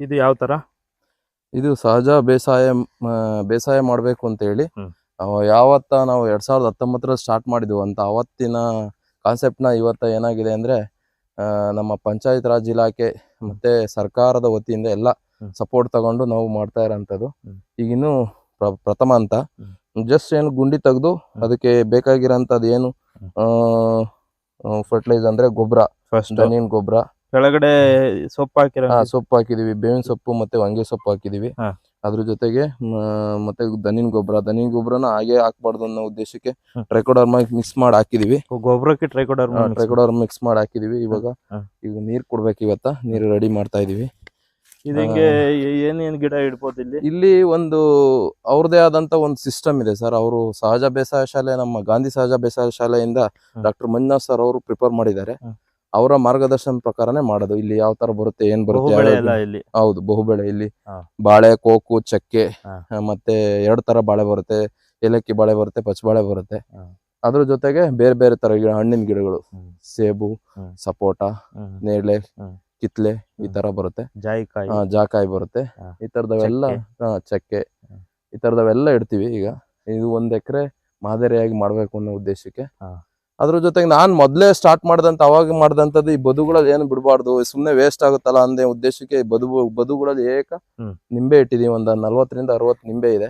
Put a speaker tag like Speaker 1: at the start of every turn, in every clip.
Speaker 1: ಇದು ಯಾವ ತರ?
Speaker 2: ಇದು ಸಹಜ ಬೇಸಾಯ ಬೇಸಾಯ ಮಾಡಬೇಕು ಅಂತ ಹೇಳಿ ಯಾವತ್ತ ನಾವು ಎರಡ್ ಸಾವಿರದ ಹತ್ತೊಂಬತ್ತರ ಸ್ಟಾರ್ಟ್ ಮಾಡಿದ್ವು. ಅಂತ ಅವತ್ತಿನ ಕಾನ್ಸೆಪ್ಟ್ನ ಇವತ್ತ ಏನಾಗಿದೆ ಅಂದ್ರೆ ನಮ್ಮ ಪಂಚಾಯತ್ ರಾಜ್ ಇಲಾಖೆ ಮತ್ತೆ ಸರ್ಕಾರದ ವತಿಯಿಂದ ಎಲ್ಲ ಸಪೋರ್ಟ್ ತಗೊಂಡು ನಾವು ಮಾಡ್ತಾ ಇರೋಂಥದ್ದು. ಈಗಿನ್ನು ಪ್ರ- ಪ್ರಥಮ ಅಂತ. ಜಸ್ಟ್ ಏನು ಗುಂಡಿ ತೆಗೆದು ಅದಕ್ಕೆ ಬೇಕಾಗಿರೋಂಥದ್ದು ಏನು ಫರ್ಟಿಲೈಸ್ ಅಂದ್ರೆ ಗೊಬ್ಬರ
Speaker 1: ಫಸ್ಟ್
Speaker 2: ಗೊಬ್ಬರ
Speaker 1: ಕೆಳಗಡೆ ಸೊಪ್ಪು ಹಾಕಿರೋ
Speaker 2: ಹಾ ಸೊಪ್ಪು ಹಾಕಿದೀವಿ. ಬೇವಿನ ಸೊಪ್ಪು ಮತ್ತೆ ವಂಗೆ ಸೊಪ್ಪು ಹಾಕಿದೀವಿ.
Speaker 1: ಹಾ.
Speaker 2: ಅದ್ರ ಜೊತೆಗೆ ಮ, ಮತ್ತೆ ದನಿನ್ ಗೊಬ್ಬರ. ದನಿನ್ ಗೊಬ್ಬರನ ಹಾಗೆ ಹಾಕ್ಬಾರ್ದು ಅನ್ನೋ ಉದ್ದೇಶಕ್ಕೆ
Speaker 1: ಹ್ಮ್.
Speaker 2: ಟ್ರೈಕೋಡರ್ಮ ಮಿಕ್ಸ್ ಮಾಡಿ ಹಾಕಿದೀವಿ.
Speaker 1: ಗೊಬ್ಬರಕ್ಕೆ ಟ್ರೈಕೋಡರ್
Speaker 2: ಟ್ರೈಕೋಡರ್ಮ ಮಿಕ್ಸ್ ಮಾಡಿ ಹಾಕಿದೀವಿ. ಇವಾಗ
Speaker 1: ಹಾ.
Speaker 2: ಈಗ ನೀರ್ ಕೊಡ್ಬೇಕು ಇವತ್ತ. ನೀರು ರೆಡಿ ಮಾಡ್ತಾ ಇದೀವಿ.
Speaker 1: ಇದು ಹಿಂಗೆ ಏನೇನ್ ಗಿಡ ಇಡ್ಬೋದು ಇಲ್ಲಿ?
Speaker 2: ಇಲ್ಲಿ ಒಂದು ಅವ್ರದೇ ಆದಂತ ಒಂದು ಸಿಸ್ಟಮ್ ಇದೆ ಸರ್. ಅವರು ಸಹಜ ಬೇಸಾಯ ಶಾಲೆ ನಮ್ಮ ಗಾಂಧಿ ಸಹಜ ಬೇಸಾಯ ಶಾಲೆಯಿಂದ ಡಾಕ್ಟರ್ ಮಂಜುನಾಥ್ ಸರ್ ಅವರು ಪ್ರಿಪೇರ್ ಮಾಡಿದ್ದಾರೆ.
Speaker 1: ಹ್ಮ್.
Speaker 2: ಅವರ ಮಾರ್ಗದರ್ಶನ ಪ್ರಕಾರನೇ ಮಾಡೋದು ಇಲ್ಲಿ ಯಾವ ತರ ಬರುತ್ತೆ ಏನ್ ಬರುತ್ತೆ
Speaker 1: ಇಲ್ಲಿ
Speaker 2: ಹೌದು ಬಹುಬೆಳೆ ಇಲ್ಲಿ ಬಾಳೆ ಕೋಕು ಚಕ್ಕೆ ಮತ್ತೆ ಎರಡ್ ತರ ಬಾಳೆ ಬರುತ್ತೆ ಏಲಕ್ಕಿ ಬಾಳೆ ಬರುತ್ತೆ ಪಚ್ಚಬಾಳೆ ಬರುತ್ತೆ. ಅದ್ರ ಜೊತೆಗೆ ಬೇರೆ ಬೇರೆ ತರ ಗಿಡ ಹಣ್ಣಿನ ಗಿಡಗಳು ಸೇಬು. ಸಪೋಟ. ನೇರಳೆ. ಕಿತ್ಲೆ ಈ ತರ ಬರುತ್ತೆ ಜಾಕಾಯಿ ಬರುತ್ತೆ. ಈ ತರದವೆಲ್ಲ
Speaker 1: ಚಕ್ಕೆ.
Speaker 2: ಹಾ, ಚಕ್ಕೆ
Speaker 1: ಹಾ.
Speaker 2: ಈ ತರದವೆಲ್ಲ ಇಡ್ತೀವಿ ಈಗ ಇದು ಒಂದ್ ಎಕರೆ ಮಾದರಿಯಾಗಿ ಮಾಡ್ಬೇಕು ಅನ್ನೋ ಉದ್ದೇಶಕ್ಕೆ. ಅದ್ರ ಜೊತೆಗೆ ನಾನ್ ಮೊದಲೇ ಸ್ಟಾರ್ಟ್ ಮಾಡ್ದಂತ ಅವಾಗ ಮಾಡಿದಂಥದ್ದು ಈ ಬದುಗಳಲ್ಲಿ ಏನು ಬಿಡಬಾರ್ದು ಸುಮ್ಮನೆ ವೇಸ್ಟ್ ಆಗುತ್ತಲ್ಲ ಅಂದೇ ಉದ್ದೇಶಕ್ಕೆ ಬದು ಬದುಗಳಲ್ಲಿ ಏಕ. ನಿಂಬೆ ಇಟ್ಟಿದೀವಿ ಒಂದ್ ನಲ್ವತ್ತರಿಂದ ಅರವತ್ತು ನಿಂಬೆ ಇದೆ.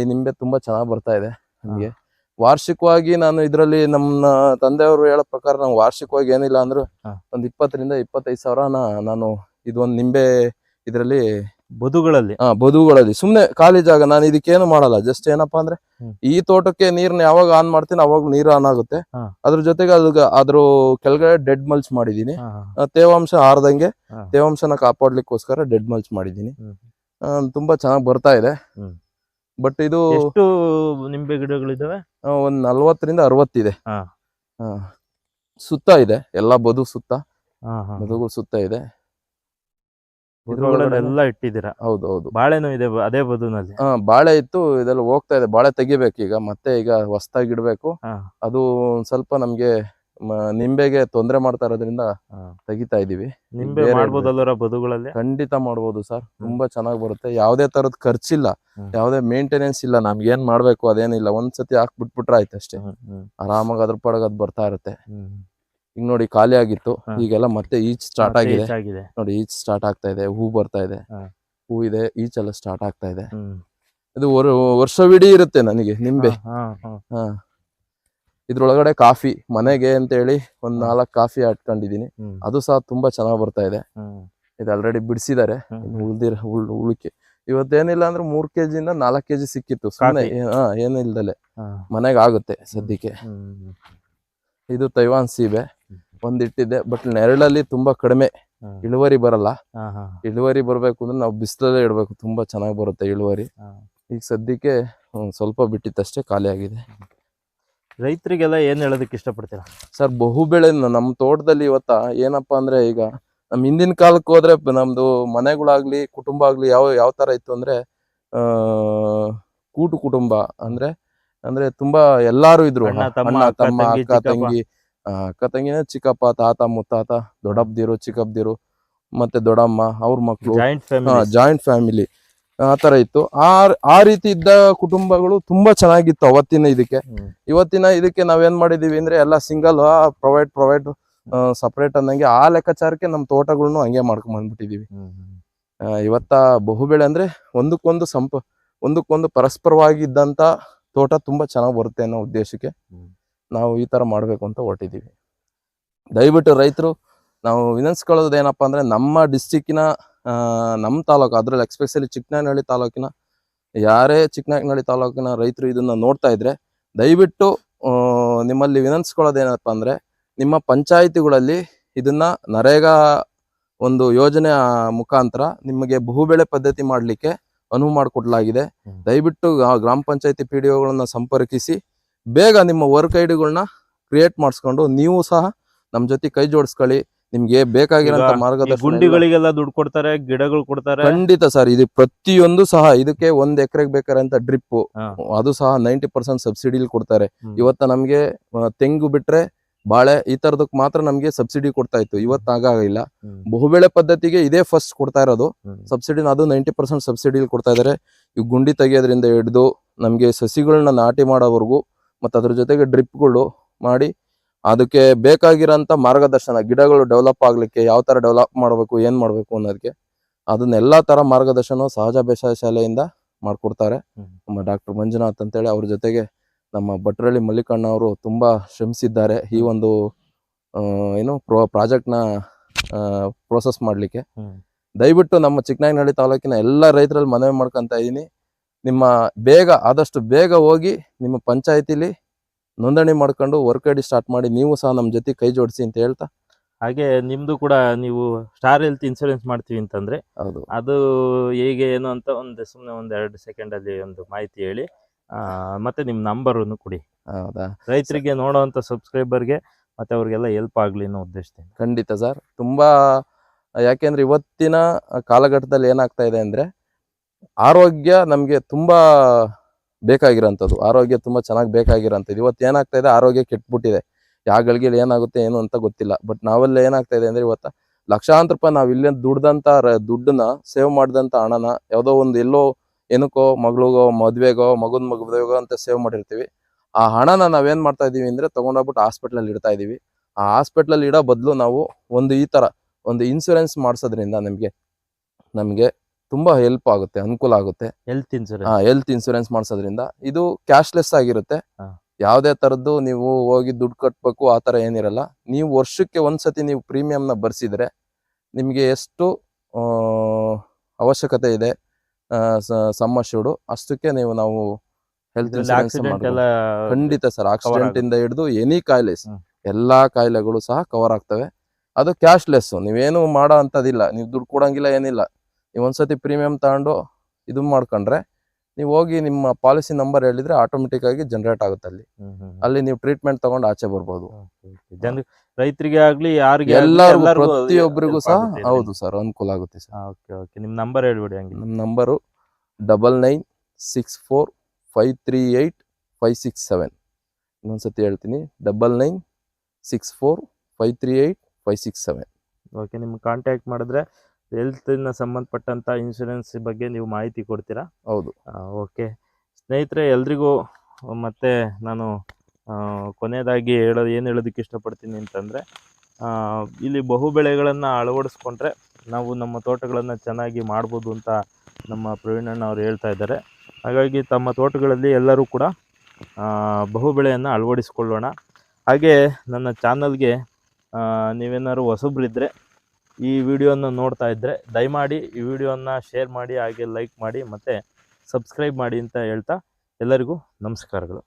Speaker 2: ಈ ನಿಂಬೆ ತುಂಬಾ ಚೆನ್ನಾಗಿ ಬರ್ತಾ ಇದೆ ನಮ್ಗೆ. ವಾರ್ಷಿಕವಾಗಿ ನಾನು ಇದರಲ್ಲಿ ನಮ್ಮ ತಂದೆಯವರು ಹೇಳೋ ಪ್ರಕಾರ ನಾವು ವಾರ್ಷಿಕವಾಗಿ ಏನಿಲ್ಲ ಅಂದ್ರು
Speaker 1: ಒಂದು
Speaker 2: ಒಂದ್ ಇಪ್ಪತ್ತರಿಂದ ಇಪ್ಪತ್ತೈದು ಸಾವಿರ ನಾನು ಇದೊಂದ್ ನಿಂಬೆ ಇದರಲ್ಲಿ
Speaker 1: ಬದುಗಳಲ್ಲಿ
Speaker 2: ಹಾ ಬದುಗಳಲ್ಲಿ ಸುಮ್ನೆ ಖಾಲಿ ಜಾಗ ನಾನು ಇದಕ್ಕೇನು ಮಾಡಲ್ಲ ಜಸ್ಟ್ ಏನಪ್ಪಾ ಅಂದ್ರೆ ಈ ತೋಟಕ್ಕೆ ನೀರ್ನ ಯಾವಾಗ ಆನ್ ಮಾಡ್ತೀನಿ ಅವಾಗ ನೀರು ಆನ್ ಆಗುತ್ತೆ
Speaker 1: ಹಾ.
Speaker 2: ಅದ್ರ ಜೊತೆಗೆ ಅದ್ ಅದ್ರ ಕೆಳಗಡೆ ಡೆಡ್ ಮಲ್ಚ್ ಮಾಡಿದೀನಿ
Speaker 1: ಹಾ, ಹಾ.
Speaker 2: ಆ, ತೇವಾಂಶ ಆರ್ದಂಗೆ
Speaker 1: ಹಾ.
Speaker 2: ತೇವಾಂಶನ ಕಾಪಾಡ್ಲಿಕ್ಕೋಸ್ಕರ ಡೆಡ್ ಮಲ್ಚ್ ಮಾಡಿದೀನಿ
Speaker 1: ಹ್ಮ್.
Speaker 2: ಆ, ತುಂಬಾ ಚೆನ್ನಾಗಿ ಬರ್ತಾ ಇದೆ
Speaker 1: ಹ್ಮ್.
Speaker 2: ಬಟ್ ಇದು
Speaker 1: ಎಷ್ಟು ನಿಂಬೆ ಗಿಡಗಳಿದಾವೆ
Speaker 2: ಆ, ಒಂದ್ ನಲ್ವತ್ತರಿಂದ ಅರವತ್ತಿದೆ
Speaker 1: ಹಾ.
Speaker 2: ಸುತ್ತ ಇದೆ ಎಲ್ಲಾ ಬದು ಸುತ್ತ
Speaker 1: ಹಾ, ಹಾ.
Speaker 2: ಬದುಗಳು ಸುತ್ತ ಇದೆ
Speaker 1: ಎಲ್ಲ ಇಟ್ಟಿದ್ದೀರಾ?
Speaker 2: ಹೌದು ಹೌದು
Speaker 1: ಬಾಳೆನೂ ಇದೆ ಅದೇ ಬದುನಲ್ಲಿ.
Speaker 2: ಹಾ ಬಾಳೆ ಇತ್ತು ಇದೆಲ್ಲ ಹೋಗ್ತಾ ಇದೆ. ಬಾಳೆ ತೆಗಿಬೇಕು ಈಗ ಮತ್ತೆ ಈಗ ಹೊಸ್ದಾಗಿ ಇಡ್ಬೇಕು ಅದು ಒಂದ್ ಸ್ವಲ್ಪ ನಮ್ಗೆ ನಿಂಬೆಗೆ ತೊಂದರೆ ಮಾಡ್ತಾ ಇರೋದ್ರಿಂದ. ತೆಗಿತಾ ಇದೀವಿ
Speaker 1: ನಿಂಬೆ ಬದುಗಳಲ್ಲಿ?
Speaker 2: ಖಂಡಿತ ಮಾಡ್ಬೋದು ಸರ್. ತುಂಬಾ ಚೆನ್ನಾಗಿ ಬರುತ್ತೆ. ಯಾವ್ದೇ ತರದ್ ಖರ್ಚಿಲ್ಲ. ಯಾವ್ದೇ ಮೇಂಟೆನೆನ್ಸ್ ಇಲ್ಲ. ನಮ್ಗೆ ಏನ್ ಮಾಡ್ಬೇಕು ಅದೇನಿಲ್ಲ. ಒಂದ್ಸತಿ ಹಾಕ್ಬಿಟ್ಬಿಟ್ರೆ ಆಯ್ತು ಅಷ್ಟೇ ಆರಾಮಾಗಿ ಅದ್ರ ಪಡಗ ಅದ್ ಬರ್ತಾ ಇರುತ್ತೆ. ಈಗ ನೋಡಿ ಖಾಲಿ ಆಗಿತ್ತು. ಈಗೆಲ್ಲ ಮತ್ತೆ ಈಚ್ ಸ್ಟಾರ್ಟ್ ಆಗಿದೆ. ನೋಡಿ ಈಚ್ ಸ್ಟಾರ್ಟ್ ಆಗ್ತಾ ಇದೆ. ಹೂ ಬರ್ತಾ ಇದೆ.
Speaker 1: ಹಾ.
Speaker 2: ಇದೆ. ಈಚ್ ಎಲ್ಲ ಸ್ಟಾರ್ಟ್ ಆಗ್ತಾ ಇದೆ. ಇದು ವರ್- ವರ್ಷವಿಡೀ ಇರುತ್ತೆ ನನಗೆ ನಿಂಬೆ.
Speaker 1: ಹಾ,
Speaker 2: ಇದ್ರೊಳಗಡೆ ಕಾಫಿ ಮನೆಗೆ ಅಂತ ಹೇಳಿ ಒಂದ್. ನಾಲ್ಕು ಕಾಫಿ ಹಾಕೊಂಡಿದೀನಿ ಅದು ಸಹ ತುಂಬಾ ಚೆನ್ನಾಗ್ ಬರ್ತಾ ಇದೆ. ಇದು ಆಲ್ರೆಡಿ ಬಿಡಿಸಿದ್ದಾರೆ ಉಳ್ದಿರ ಉಳ್ ಉಳಿಕೆ. ಇವತ್ತೇನಿಲ್ಲ ಅಂದ್ರೆ ಮೂರ್ ಕೆಜಿ ಇಂದ ನಾಲ್ಕ್ ಕೆಜಿ ಸಿಕ್ಕಿತ್ತು. ಸುಮ್ಮನೆ ಏನಿಲ್ದಲೆ. ಮನೆಗೆ ಆಗುತ್ತೆ ಸದ್ಯಕ್ಕೆ. ಇದು ತೈವಾನ್ ಸೀಬೆ
Speaker 1: ಒಂದಿಟ್ಟಿದೆ
Speaker 2: ಒಂದ್ ಇಟ್ಟಿದ್ದೆ ಬಟ್ ನೆರಳಲ್ಲಿ ತುಂಬಾ ಕಡಿಮೆ. ಇಳುವರಿ ಬರಲ್ಲ. ಇಳುವರಿ ಬರ್ಬೇಕು ಅಂದ್ರೆ ನಾವು ಬಿಸಿಲಲ್ಲೇ ಇಡ್ಬೇಕು. ತುಂಬಾ ಚೆನ್ನಾಗಿ ಬರುತ್ತೆ ಇಳುವರಿ. ಈಗ ಸದ್ಯಕ್ಕೆ ಸ್ವಲ್ಪ ಬಿಟ್ಟಿತ್ತಷ್ಟೇ ಖಾಲಿ ಆಗಿದೆ.
Speaker 1: ರೈತರಿಗೆಲ್ಲ ಏನ್ ಹೇಳೋದಕ್ಕೆ ಇಷ್ಟಪಡ್ತೀರಾ?
Speaker 2: ಸರ್ ಬಹುಬೆಳೆ ನಮ್ಮ ತೋಟದಲ್ಲಿ ಇವತ್ತ ಏನಪ್ಪಾ ಅಂದ್ರೆ ಈಗ ನಮ್ ಹಿಂದಿನ ಕಾಲಕ್ಕೆ ಹೋದ್ರೆ ನಮ್ದು ಮನೆಗಳಾಗ್ಲಿ ಕುಟುಂಬ ಆಗ್ಲಿ ಯಾವ ಯಾವ ತರ ಇತ್ತು ಅಂದ್ರೆ ಆ ಕೂಟು ಕುಟುಂಬ ಅಂದ್ರೆ ಅಂದ್ರೆ ತುಂಬಾ ಎಲ್ಲಾರು ಇದ್ರು.
Speaker 1: ಅಣ್ಣ, ತಮ್ಮ, ಅಕ್ಕ, ತಂಗಿ,
Speaker 2: ಅಕ್ಕ ತಂಗಿನ ಚಿಕ್ಕಪ್ಪ ತಾತ ಮುತ್ತಾತ ದೊಡ್ಡಪ್ಪದಿರು ಚಿಕ್ಕಪ್ಪದಿರು ಮತ್ತೆ ದೊಡ್ಡಮ್ಮ ಅವ್ರ ಮಕ್ಕಳು.
Speaker 1: ಜಾಯಿಂಟ್ ಫ್ಯಾಮಿಲಿ
Speaker 2: ಜಾಯಿಂಟ್ ಫ್ಯಾಮಿಲಿ ಆ ತರ ಇತ್ತು. ಆ ಆ ರೀತಿ ಇದ್ದ ಕುಟುಂಬಗಳು ತುಂಬಾ ಚೆನ್ನಾಗಿತ್ತು ಅವತ್ತಿನ ಇದಕ್ಕೆ. ಇವತ್ತಿನ ಇದಕ್ಕೆ ನಾವೇನ್ ಮಾಡಿದೀವಿ ಅಂದ್ರೆ ಎಲ್ಲ ಸಿಂಗಲ್ ಪ್ರೊವೈಡ್ ಪ್ರೊವೈಡ್ ಸಪರೇಟ್ ಅನ್ನಂಗೆ ಆ ಲೆಕ್ಕಾಚಾರಕ್ಕೆ ನಮ್ಮ ತೋಟಗಳನ್ನು ಹಂಗೆ ಮಾಡ್ಕೊಂಡ್ ಬಂದ್ಬಿಟ್ಟಿದೀವಿ. ಆ, ಇವತ್ತ ಬಹುಬೆಳೆ ಅಂದ್ರೆ ಒಂದಕ್ಕೊಂದು ಸಂಪ ಒಂದಕ್ಕೊಂದು ಪರಸ್ಪರವಾಗಿದ್ದಂತ ತೋಟ ತುಂಬಾ ಚೆನ್ನಾಗಿ ಬರುತ್ತೆ ಅನ್ನೋ ಉದ್ದೇಶಕ್ಕೆ ನಾವು ಈ ತರ ಮಾಡಬೇಕು ಅಂತ ಹೊರಟಿದ್ದೀವಿ ದಯವಿಟ್ಟು ರೈತರು ನಾವು ವಿನಂತಿಸ್ಕೊಳ್ಳೋದು ಏನಪ್ಪ ಅಂದ್ರೆ ನಮ್ಮ ಡಿಸ್ಟಿಕ್ಕಿನ ನಮ್ಮ ತಾಲೂಕು ಅದ್ರಲ್ಲಿ ಎಕ್ಸ್ಪೆಷಲಿ ಚಿಕ್ಕನಹಳ್ಳಿ ತಾಲೂಕಿನ ಯಾರೇ ಚಿಕ್ಕನಹಳ್ಳಿ ತಾಲೂಕಿನ ರೈತರು ಇದನ್ನ ನೋಡ್ತಾ ಇದ್ರೆ ದಯವಿಟ್ಟು ನಿಮ್ಮಲ್ಲಿ ನಿಮ್ಮಲ್ಲಿ ವಿನಂತಿಸ್ಕೊಳ್ಳೋದೇನಪ್ಪ ಅಂದ್ರೆ ನಿಮ್ಮ ಪಂಚಾಯಿತಿಗಳಲ್ಲಿ ಇದನ್ನ ನರೇಗಾ ಒಂದು ಯೋಜನೆ ಮುಖಾಂತರ ನಿಮಗೆ ಬಹುಬೆಳೆ ಪದ್ಧತಿ ಮಾಡಲಿಕ್ಕೆ ಅನುವು ಮಾಡಿಕೊಡ್ಲಾಗಿದೆ. ದಯವಿಟ್ಟು ಆ ಗ್ರಾಮ ಪಂಚಾಯತಿ ಪಿ ಡಿ ಒಗಳನ್ನ ಸಂಪರ್ಕಿಸಿ. ಬೇಗ ನಿಮ್ಮ ವರ್ಕ್ ಐಡಿಗಳನ್ನ ಕ್ರಿಯೇಟ್ ಮಾಡಿಸ್ಕೊಂಡು ನೀವು ಸಹ ನಮ್ಮ ಜೊತೆ ಕೈ ಜೋಡಿಸ್ಕೊಳ್ಳಿ. ನಿಮ್ಗೆ
Speaker 1: ಬೇಕಾಗಿರೋ
Speaker 2: ಮಾರ್ಗದರ್ಶನ
Speaker 1: ಗುಂಡಿಗಳಿಗೆಲ್ಲ ದುಡ್ಡು ಕೊಡ್ತಾರೆ ಗಿಡಗಳು ಕೊಡ್ತಾರೆ.
Speaker 2: ಖಂಡಿತ ಸರ್ ಇದು ಪ್ರತಿಯೊಂದು ಸಹ ಇದಕ್ಕೆ ಒಂದ್ ಎಕರೆಗೆ ಬೇಕಾದಂತ ಡ್ರಿಪ್ ಅದು ಸಹ ನೈಂಟಿ ಪರ್ಸೆಂಟ್ ಸಬ್ಸಿಡಿಲಿ ಕೊಡ್ತಾರೆ. ಇವತ್ತ ನಮ್ಗೆ ತೆಂಗು ಬಿಟ್ರೆ ಬಾಳೆ ಈ ತರದಕ್ ಮಾತ್ರ ನಮ್ಗೆ ಸಬ್ಸಿಡಿ ಕೊಡ್ತಾ ಇತ್ತು. ಇವತ್ತು ಆಗಾಗಿಲ್ಲ ಬಹುಬೇಳೆ ಪದ್ಧತಿಗೆ ಇದೇ ಫಸ್ಟ್ ಕೊಡ್ತಾ ಇರೋದು.
Speaker 1: ಸಬ್ಸಿಡಿನ
Speaker 2: ಸಬ್ಸಿಡಿ ಅದು ನೈಂಟಿ ಪರ್ಸೆಂಟ್ ಸಬ್ಸಿಡಿ ಕೊಡ್ತಾ ಇದಾರೆ. ಈ ಗುಂಡಿ ತೆಗೆಯೋದ್ರಿಂದ ಹಿಡಿದು ನಮ್ಗೆ ಸಸಿಗಳನ್ನ ನಾಟಿ ಮಾಡೋವರೆಗೂ ಮತ್ತು ಅದ್ರ ಜೊತೆಗೆ ಡ್ರಿಪ್ಗಳು ಮಾಡಿ ಅದಕ್ಕೆ ಬೇಕಾಗಿರೋಂತ ಮಾರ್ಗದರ್ಶನ ಗಿಡಗಳು ಡೆವಲಪ್ ಆಗ್ಲಿಕ್ಕೆ ಯಾವ ತರ ಡೆವಲಪ್ ಮಾಡಬೇಕು ಏನ್ ಮಾಡಬೇಕು ಅನ್ನೋದಕ್ಕೆ ಅದನ್ನೆಲ್ಲಾ ತರ ಮಾರ್ಗದರ್ಶನ ಸಹಜ ಬೇಸಾಯ ಶಾಲೆಯಿಂದ ಮಾಡ್ಕೊಡ್ತಾರೆ. ನಮ್ಮ ಡಾಕ್ಟರ್ ಮಂಜುನಾಥ್ ಅಂತೇಳಿ ಅವ್ರ ಜೊತೆಗೆ ನಮ್ಮ ಭಟ್ರಳ್ಳಿ ಮಲ್ಲಿಕಣ್ಣ ಅವರು ತುಂಬಾ ಶ್ರಮಿಸಿದ್ದಾರೆ. ಈ ಒಂದು ಏನು ಪ್ರೋ ಪ್ರಾಜೆಕ್ಟ್ನ ಪ್ರೋಸೆಸ್ ಮಾಡಲಿಕ್ಕೆ. ದಯವಿಟ್ಟು ನಮ್ಮ ಚಿಕ್ಕನಾಯನಹಳ್ಳಿ ತಾಲೂಕಿನ ಎಲ್ಲ ರೈತರಲ್ಲಿ ಮನವಿ ಮಾಡ್ಕೊತಾ ಇದ್ದೀನಿ ನಿಮ್ಮ ಬೇಗ ಆದಷ್ಟು ಬೇಗ ಹೋಗಿ ನಿಮ್ಮ ಪಂಚಾಯತಿಲಿ ನೋಂದಣಿ ಮಾಡ್ಕೊಂಡು ವರ್ಕ್ ಐಡಿ ಸ್ಟಾರ್ಟ್ ಮಾಡಿ ನೀವು ಸಹ ನಮ್ಮ ಜೊತೆ ಕೈ ಜೋಡಿಸಿ ಅಂತ ಹೇಳ್ತಾ.
Speaker 1: ಹಾಗೆ ನಿಮ್ದು ಕೂಡ ನೀವು ಸ್ಟಾರ್ ಹೆಲ್ತ್ ಇನ್ಸೂರೆನ್ಸ್ ಮಾಡ್ತೀವಿ ಅಂತಂದ್ರೆ
Speaker 2: ಹೌದು.
Speaker 1: ಅದು ಹೇಗೆ ಏನು ಅಂತ ಒಂದು ಸುಮ್ಮನೆ ಒಂದು ಎರಡು ಸೆಕೆಂಡ್ ಅಲ್ಲಿ ಒಂದು ಮಾಹಿತಿ ಹೇಳಿ. ಮತ್ತೆ ನಿಮ್ ನಂಬರನ್ನು ಕೊಡಿ.
Speaker 2: ಹೌದಾ?
Speaker 1: ರೈತರಿಗೆ ನೋಡೋವಂಥ ಸಬ್ಸ್ಕ್ರೈಬರ್ಗೆ ಮತ್ತೆ ಅವ್ರಿಗೆಲ್ಲ ಹೆಲ್ಪ್ ಆಗ್ಲಿ ಅನ್ನೋ ಉದ್ದೇಶದಿಂದ.
Speaker 2: ಖಂಡಿತ ಸರ್. ತುಂಬಾ ಯಾಕೆಂದ್ರೆ ಇವತ್ತಿನ ಕಾಲಘಟ್ಟದಲ್ಲಿ ಏನಾಗ್ತಾ ಇದೆ ಅಂದ್ರೆ ಆರೋಗ್ಯ ನಮ್ಗೆ ತುಂಬಾ ಬೇಕಾಗಿರೋಂಥದ್ದು. ಆರೋಗ್ಯ ತುಂಬಾ ಚೆನ್ನಾಗಿ ಬೇಕಾಗಿರೋಂಥದ್ದು. ಇವತ್ತು ಏನಾಗ್ತಾ ಇದೆ ಆರೋಗ್ಯ ಕೆಟ್ಬಿಟ್ಟಿದೆ. ಯಾವ ಗಳಿಗೆ ಏನಾಗುತ್ತೆ ಏನು ಅಂತ ಗೊತ್ತಿಲ್ಲ. ಬಟ್ ನಾವೆಲ್ಲ ಏನಾಗ್ತಾ ಇದೆ ಅಂದ್ರೆ ಇವತ್ತ ಲಕ್ಷಾಂತರ ರೂಪಾಯಿ ನಾವು ಇಲ್ಲೇ ದುಡ್ದಂತ ದುಡ್ಡನ್ನ ಸೇವ್ ಮಾಡಿದಂತ ಹಣನ ಯಾವುದೋ ಒಂದು ಎಲ್ಲೋ ಏನಕ್ಕೋ ಮಗಳಿಗೋ ಮದುವೆಗೋ ಮಗನ ಮಗುವೆಗೋ ಅಂತ ಸೇವ್ ಮಾಡಿರ್ತೀವಿ. ಆ ಹಣನ ನಾವೇನ್ ಮಾಡ್ತಾ ಇದೀವಿ ಅಂದ್ರೆ ತಗೊಂಡೋಗ್ಬಿಟ್ಟು ಹಾಸ್ಪಿಟ್ಲಲ್ಲಿ ಇಡ್ತಾ ಇದೀವಿ ಆ ಹಾಸ್ಪಿಟ್ಲಲ್ಲಿ ಇಡೋ ಬದಲು ನಾವು ಒಂದು ಈ ತರ ಒಂದು ಇನ್ಸೂರೆನ್ಸ್ ಮಾಡಿಸೋದ್ರಿಂದ ನಮ್ಗೆ ನಮಗೆ ತುಂಬಾ ಹೆಲ್ಪ್ ಆಗುತ್ತೆ ಅನುಕೂಲ ಆಗುತ್ತೆ.
Speaker 1: ಹೆಲ್ತ್ ಇನ್ಸೂರೆನ್ಸ್
Speaker 2: ಹೆಲ್ತ್ ಇನ್ಸೂರೆನ್ಸ್ ಮಾಡಿಸೋದ್ರಿಂದ ಇದು ಕ್ಯಾಶ್ಲೆಸ್ ಆಗಿರುತ್ತೆ.
Speaker 1: ಯಾವ್ದೇ
Speaker 2: ಯಾವುದೇ ತರದ್ದು ನೀವು ಹೋಗಿ ದುಡ್ಡು ಕಟ್ಟಬೇಕು ಆ ತರ ಏನಿರಲ್ಲ. ನೀವು ವರ್ಷಕ್ಕೆ ಒಂದ್ಸತಿ ನೀವು ಪ್ರೀಮಿಯಂನ ಬರ್ಸಿದ್ರೆ ನಿಮಗೆ ಎಷ್ಟು ಅವಶ್ಯಕತೆ ಇದೆ. ಸಮ್ಮಶೂಡು ಅಷ್ಟಕ್ಕೆ ನೀವು ನಾವು ಹೆಲ್ತ್ ಇನ್ಸೂರೆನ್ಸ್ ಖಂಡಿತ ಸರ್ ಆಕ್ಸಿಡೆಂಟ್. ಇಂದ ಹಿಡಿದು ಎನಿ ಕಾಯಿಲೆಸ್ ಎಲ್ಲಾ ಕಾಯಿಲೆಗಳು ಸಹ ಕವರ್ ಆಗ್ತವೆ. ಅದು ಕ್ಯಾಶ್ಲೆಸ್ ನೀವೇನು ಮಾಡೋ ಅಂತದಿಲ್ಲ ನೀವು ದುಡ್ಡು ಕೊಡಂಗಿಲ್ಲ ಏನಿಲ್ಲ. ನೀವು ಒಂದ್ಸತಿ ಪ್ರೀಮಿಯಂ ತಗೊಂಡು ಇದು ಮಾಡ್ಕೊಂಡ್ರೆ ನೀವು ಹೋಗಿ ನಿಮ್ಮ ಪಾಲಿಸಿ ನಂಬರ್ ಹೇಳಿದ್ರೆ ಆಟೋಮೆಟಿಕ್ ಆಗಿ ಜನರೇಟ್ ಆಗುತ್ತೆ ಅಲ್ಲಿ. ಅಲ್ಲಿ ನೀವು ಟ್ರೀಟ್ಮೆಂಟ್ ತಗೊಂಡು ಆಚೆ ಬರ್ಬೋದು.
Speaker 1: ರೈತರಿಗೆ ಆಗ್ಲಿ ಯಾರಿಗೆ
Speaker 2: ಪ್ರತಿಯೊಬ್ಬರಿಗೂ ಸಹ ಹೌದು ಸರ್ ಅನುಕೂಲ ಆಗುತ್ತೆ ಸರ್.
Speaker 1: Okay okay. ನಿಮ್ ನಂಬರ್ ಹೇಳ್ಬಿಡಿ ಹಂಗೆ.
Speaker 2: ನಮ್ಮ number double nine six four five three eight five six seven ಇನ್ನೊಂದ್ಸತಿ ಹೇಳ್ತೀನಿ double nine six four five three eight five six seven
Speaker 1: okay ನಿಮ್ಗೆ ಕಾಂಟ್ಯಾಕ್ಟ್ ಮಾಡಿದ್ರೆ ಹೆಲ್ತ್ನ ಸಂಬಂಧಪಟ್ಟಂತ ಇನ್ಶೂರೆನ್ಸ್ ಬಗ್ಗೆ ನೀವು ಮಾಹಿತಿ ಕೊಡ್ತೀರಾ?
Speaker 2: ಹೌದು.
Speaker 1: ಓಕೆ. ಸ್ನೇಹಿತರೆ ಎಲ್ರಿಗೂ ಮತ್ತೆ ನಾನು ಕೊನೆಯದಾಗಿ ಹೇಳೋದು ಏನು ಹೇಳೋದಕ್ಕೆ ಇಷ್ಟಪಡ್ತೀನಿ ಅಂತಂದರೆ ಇಲ್ಲಿ ಬಹು ಬೆಳೆಗಳನ್ನು ಅಳವಡಿಸ್ಕೊಂಡ್ರೆ ನಾವು ನಮ್ಮ ತೋಟಗಳನ್ನು ಚೆನ್ನಾಗಿ ಮಾಡ್ಬೋದು ಅಂತ ನಮ್ಮ ಪ್ರವೀಣಣ್ಣ ಅವರು ಹೇಳ್ತಾ ಇದ್ದಾರೆ. ಹಾಗಾಗಿ ತಮ್ಮ ತೋಟಗಳಲ್ಲಿ ಎಲ್ಲರೂ ಕೂಡ ಬಹು ಬೆಳೆಯನ್ನು ಅಳವಡಿಸ್ಕೊಳ್ಳೋಣ. ಹಾಗೆ ನನ್ನ ಚಾನಲ್ಗೆ ನೀವೇನಾದ್ರು ಹೊಸಬ್ರಿದ್ದರೆ ಈ ವಿಡಿಯೋನ ನೋಡ್ತಾ ಇದ್ದರೆ ದಯಮಾಡಿ ಈ ವಿಡಿಯೋನ ಶೇರ್ ಮಾಡಿ, ಹಾಗೆ ಲೈಕ್ ಮಾಡಿ ಮತ್ತು ಸಬ್ಸ್ಕ್ರೈಬ್ ಮಾಡಿ ಅಂತ ಹೇಳ್ತಾ ಎಲ್ಲರಿಗೂ ನಮಸ್ಕಾರಗಳು.